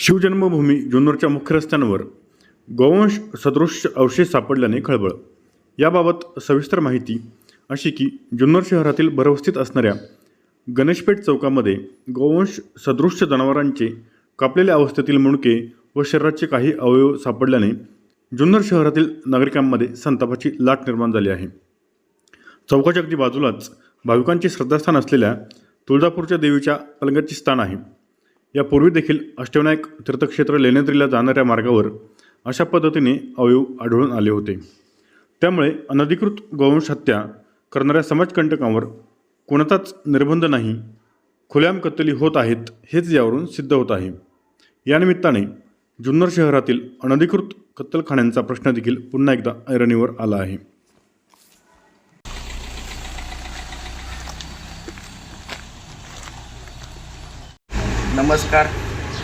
शिवजन्मभूमी जुन्नरच्या मुख्य रस्त्यांवर गोवंश सदृश अवशेष सापडल्याने खळबळ. याबाबत सविस्तर माहिती अशी की जुन्नर शहरातील भरवस्थित असणाऱ्या गणेशपेठ चौकामध्ये गोवंश सदृश्य जनावरांचे कापलेल्या अवस्थेतील मुणके व शरीराचे काही अवयव सापडल्याने जुन्नर शहरातील नागरिकांमध्ये संतापाची लाट निर्माण झाली आहे. चौकाच्या अगदी बाजूलाच भाविकांचे श्रद्धास्थान असलेल्या तुळजापूरच्या देवीच्या पलंगाचे स्थान आहे. यापूर्वी देखील अष्टविनायक तीर्थक्षेत्र लेण्याद्रीला जाणाऱ्या मार्गावर अशा पद्धतीने अवयव आढळून आले होते. त्यामुळे अनधिकृत गोवंश हत्या करणाऱ्या समाजकंटकांवर कोणताच निर्बंध नाही खुल्याम कत्तली होत आहेत हेच यावरून सिद्ध होत आहे. यानिमित्ताने जुन्नर शहरातील अनधिकृत कत्तलखान्यांचा प्रश्न देखील पुन्हा एकदा ऐरणीवर आला आहे. नमस्कार.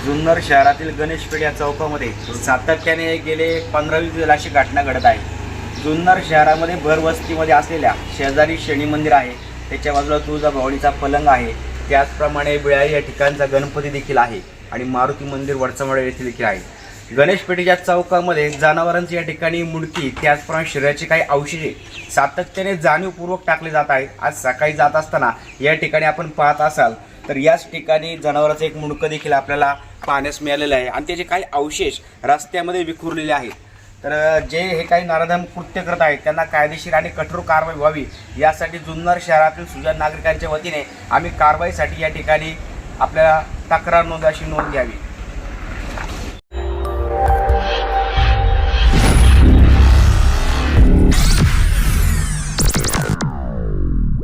जुन्नर शहरातील गणेशपेठ या चौकामध्ये सातत्याने गेले पंधरावी दिवस अशी घटना घडत आहे. जुन्नर शहरामध्ये भरवस्तीमध्ये असलेल्या शेजारी शनी मंदिर आहे. त्याच्या बाजूला तुळजाभवानीचा पलंग आहे. त्याचप्रमाणे बिळाई या ठिकाणचा गणपती देखील आहे आणि मारुती मंदिर वडचामाळे येथे देखील आहे. गणेशपेठेच्या चौकामध्ये जनावरांची या ठिकाणी मुडकी त्याचप्रमाणे शरीराचे काही अवशेषे सातत्याने जाणीवपूर्वक टाकले जात आहेत. आज सकाळी जात असताना या ठिकाणी आपण पाहत असाल तर याच ठिकाणी जनावराचं एक मुंडकं देखील आपल्याला पाहण्यास मिळालेलं आहे. आणि त्याचे काही अवशेष रस्त्यामध्ये विखुरलेले आहेत. तर जे हे काही नराधम कृत्य करत आहेत त्यांना कायदेशीर आणि कठोर कारवाई व्हावी यासाठी जुन्नर शहरातील सुजाण नागरिकांच्या वतीने आम्ही कारवाईसाठी या ठिकाणी आपल्याला तक्रार नोंद अशी नोंद घ्यावी.